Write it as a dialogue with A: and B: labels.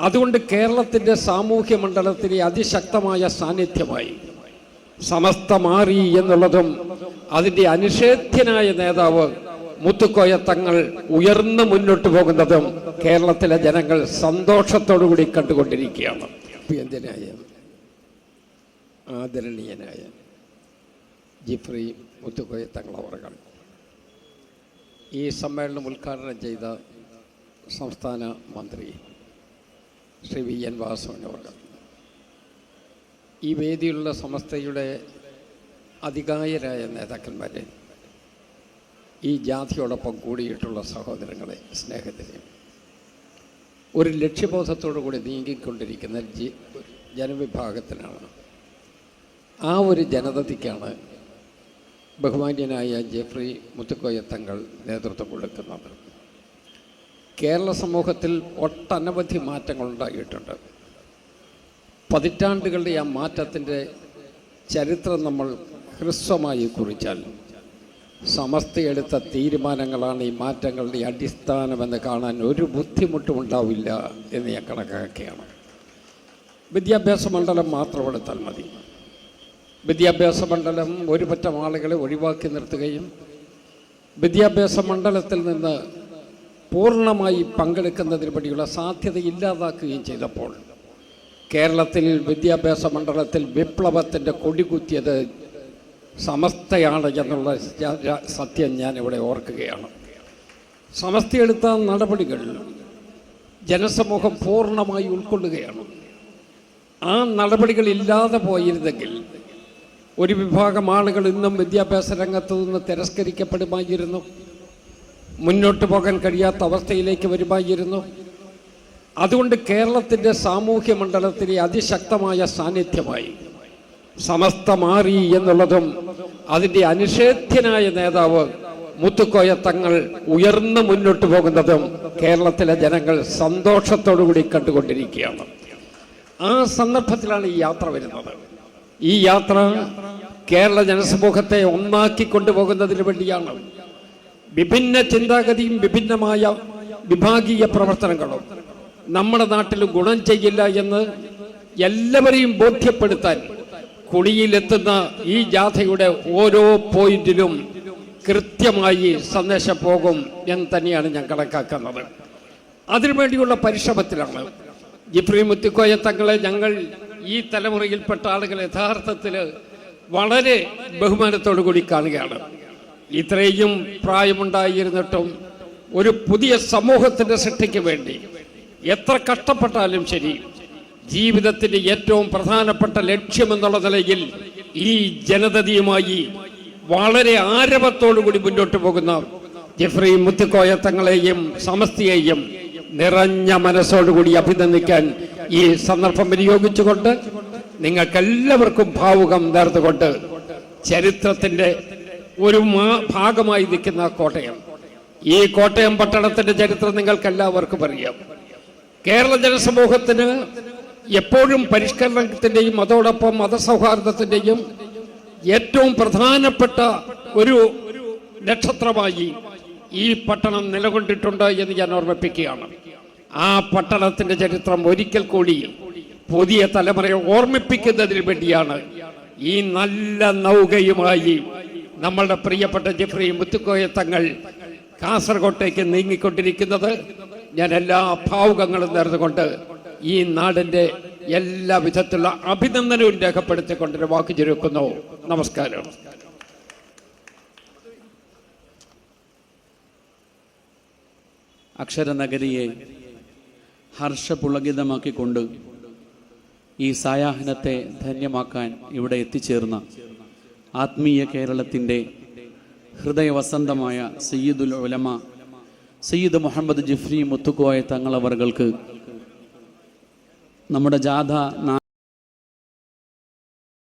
A: അതുകൊണ്ട് കേരളത്തിന്റെ സാമൂഹ്യ മണ്ഡലത്തിലെ അതിശക്തമായ സാന്നിധ്യമായി സമസ്ത മാറി എന്നുള്ളതും അതിന്റെ അനിഷേധ്യനായ നേതാവ് മുത്തുക്കോയ തങ്ങൾ ഉയർന്നു മുന്നോട്ട് പോകുന്നതും കേരളത്തിലെ ജനങ്ങൾ സന്തോഷത്തോടുകൂടി കണ്ടുകൊണ്ടിരിക്കുകയാണ്. എന്തിനായ ആദരണീയനായ ജിഫ്രി മുത്തുക്കോയ തങ്ങൾ അവർ ഈ സമ്മേളനം ഉദ്ഘാടനം ചെയ്ത സംസ്ഥാന മന്ത്രി ശ്രീ വി എൻ വാസുവിനോട് ഈ വേദിയിലുള്ള സമസ്തയുടെ അധികായരായ നേതാക്കന്മാരെ ഈ ജാതിയോടൊപ്പം കൂടിയിട്ടുള്ള സഹോദരങ്ങളെ സ്നേഹത്തിനെ ഒരു ലക്ഷ്യബോധത്തോടു കൂടി നീങ്ങിക്കൊണ്ടിരിക്കുന്ന ജി ജനവിഭാഗത്തിനാണ്. ആ ഒരു ജനതയ്ക്കാണ് ബഹുമാന്യനായ ജെഫ്രി മുത്തുക്കോയ തങ്ങൾ നേതൃത്വം കൊടുക്കുന്നത്. കേരള സമൂഹത്തിൽ ഒട്ടനവധി മാറ്റങ്ങൾ ഉണ്ടായിട്ടുണ്ട്. പതിറ്റാണ്ടുകളുടെ ആ മാറ്റത്തിന്റെ ചരിത്രം നമ്മൾ ഹ്രസ്വമായി കുറിച്ചാൽ സമസ്തയെടുത്ത തീരുമാനങ്ങളാണ് ഈ മാറ്റങ്ങളുടെ അടിസ്ഥാനമെന്ന് കാണാൻ ഒരു ബുദ്ധിമുട്ടും ഉണ്ടാവില്ല എന്ന് ഞാൻ കണക്കാക്കുകയാണ്. വിദ്യാഭ്യാസ മണ്ഡലം മാത്രം എടുത്താൽ മതി. വിദ്യാഭ്യാസ മണ്ഡലം ഒരുപറ്റം ആളുകളെ ഒഴിവാക്കി നിർത്തുകയും വിദ്യാഭ്യാസ മണ്ഡലത്തിൽ നിന്ന് പൂർണമായി പങ്കെടുക്കുന്നതിന് വേണ്ടിയുള്ള സാധ്യത ഇല്ലാതാക്കുകയും ചെയ്തപ്പോൾ കേരളത്തിൽ വിദ്യാഭ്യാസ മണ്ഡലത്തിൽ വിപ്ലവത്തിന്റെ കൊടികുത്തിയത് സമസ്തയാണ് എന്നുള്ള സത്യം ഞാൻ ഇവിടെ ഓർക്കുകയാണ് സമസ്തയെടുത്ത നടപടികൾ ജനസമൂഹം പൂർണമായി ഉൾക്കൊള്ളുകയാണ്. ആ നടപടികൾ ഇല്ലാതെ പോയിരുന്നെങ്കിൽ ഒരു വിഭാഗം ആളുകൾ ഇന്നും വിദ്യാഭ്യാസ രംഗത്തു നിന്ന് തിരസ്കരിക്കപ്പെടുമായിരുന്നു. മുന്നോട്ട് പോകാൻ കഴിയാത്ത അവസ്ഥയിലേക്ക് വരുമായിരുന്നു. അതുകൊണ്ട് കേരളത്തിന്റെ സാമൂഹ്യ മണ്ഡലത്തിലെ അതിശക്തമായ സാന്നിധ്യമായി സമസ്ത മാറി എന്നുള്ളതും അതിന്റെ അനിഷേധ്യനായ നേതാവ് മുത്തുക്കോയ തങ്ങൾ ഉയർന്നു മുന്നോട്ട് പോകുന്നതും കേരളത്തിലെ ജനങ്ങൾ സന്തോഷത്തോടുകൂടി കണ്ടുകൊണ്ടിരിക്കുകയാണ്. ആ സന്ദർഭത്തിലാണ് ഈ യാത്ര വരുന്നത്. ഈ യാത്ര കേരള ജനസമൂഹത്തെ ഒന്നാക്കി കൊണ്ടുപോകുന്നതിന് വേണ്ടിയാണ്. വിഭിന്ന ചിന്താഗതിയും വിഭിന്നമായ വിഭാഗീയ പ്രവർത്തനങ്ങളും നമ്മുടെ നാട്ടിൽ ഗുണം ചെയ്യില്ല എന്ന് എല്ലാവരെയും ബോധ്യപ്പെടുത്താൻ കുളിയിലെത്തുന്ന ഈ ജാഥയുടെ ഓരോ പോയിന്റിലും കൃത്യമായി സന്ദേശം പോകും എന്ന് തന്നെയാണ് ഞാൻ കണക്കാക്കുന്നത്. അതിനുവേണ്ടിയുള്ള പരിശ്രമത്തിലാണ് ജിപ്രി മുത്തിക്കോയ തങ്ങളെ ഞങ്ങൾ ഈ തലമുറയിൽപ്പെട്ട ആളുകൾ യഥാർത്ഥത്തിൽ വളരെ ബഹുമാനത്തോടു കൂടി കാണുകയാണ്. ഇത്രയും പ്രായമുണ്ടായിരുന്നിട്ടും ഒരു പുതിയ സമൂഹത്തിന്റെ സൃഷ്ടിക്ക് വേണ്ടി എത്ര കഷ്ടപ്പെട്ടാലും ശരി ജീവിതത്തിന്റെ ഏറ്റവും പ്രധാനപ്പെട്ട ലക്ഷ്യമെന്നുള്ള നിലയിൽ ഈ ജനതയുമായി വളരെ ആരവത്തോടുകൂടി മുന്നോട്ട് പോകുന്ന ജെഫ്രി മുത്തുക്കോയ തങ്ങളെയും സമസ്തയെയും നിറഞ്ഞ മനസ്സോടുകൂടി അഭിനന്ദിക്കാൻ ഈ സന്ദർഭം വിനിയോഗിച്ചുകൊണ്ട് നിങ്ങൾക്കെല്ലാവർക്കും ഭാവുകം നേർന്നുകൊണ്ട് ചരിത്രത്തിന്റെ ഒരു ഭാഗമായി നിൽക്കുന്ന കോട്ടയം. ഈ കോട്ടയം പട്ടണത്തിന്റെ ചരിത്രം നിങ്ങൾക്ക് എല്ലാവർക്കും അറിയാം. കേരള ജനസമൂഹത്തിന് എപ്പോഴും പരിഷ്കരണത്തിന്റെയും അതോടൊപ്പം മതസൗഹാർദ്ദത്തിന്റെയും ഏറ്റവും പ്രധാനപ്പെട്ട ഒരു നക്ഷത്രമായി ഈ പട്ടണം നിലകൊണ്ടിട്ടുണ്ട് എന്ന് ഞാൻ ഓർമ്മിപ്പിക്കുകയാണ്. ആ പട്ടണത്തിന്റെ ചരിത്രം ഒരിക്കൽ കൂടി പുതിയ തലമുറയെ ഓർമ്മിപ്പിക്കുന്നതിന് വേണ്ടിയാണ് ഈ നല്ല നൗകയുമായി നമ്മളുടെ പ്രിയപ്പെട്ട ജെഫ്രി മുത്തുക്കോയ തങ്ങൾ കാസർഗോട്ടേക്ക് നീങ്ങിക്കൊണ്ടിരിക്കുന്നത് ഞാൻ എല്ലാ ഭാവുകങ്ങളും നേർന്നുകൊണ്ട് ഈ നാടിന്റെ എല്ലാ വിധത്തിലുള്ള അഭിനന്ദനവും രേഖപ്പെടുത്തിക്കൊണ്ട് വാക്ക് ചുരുക്കുന്നു. നമസ്കാരം.
B: അക്ഷരനഗരിയെ ഹർഷപുളകിതമാക്കിക്കൊണ്ട് ഈ സായാഹ്നത്തെ ധന്യമാക്കാൻ ഇവിടെ എത്തിച്ചേർന്ന ആത്മീയ കേരളത്തിന്റെ ഹൃദയവസന്തമായ സയ്യിദുൽ ഉലമ സയ്യിദ് മുഹമ്മദ് ജിഫ്രി മുത്തുക്കോയ തങ്ങളവർക്ക് നമ്മുടെ ജാഥ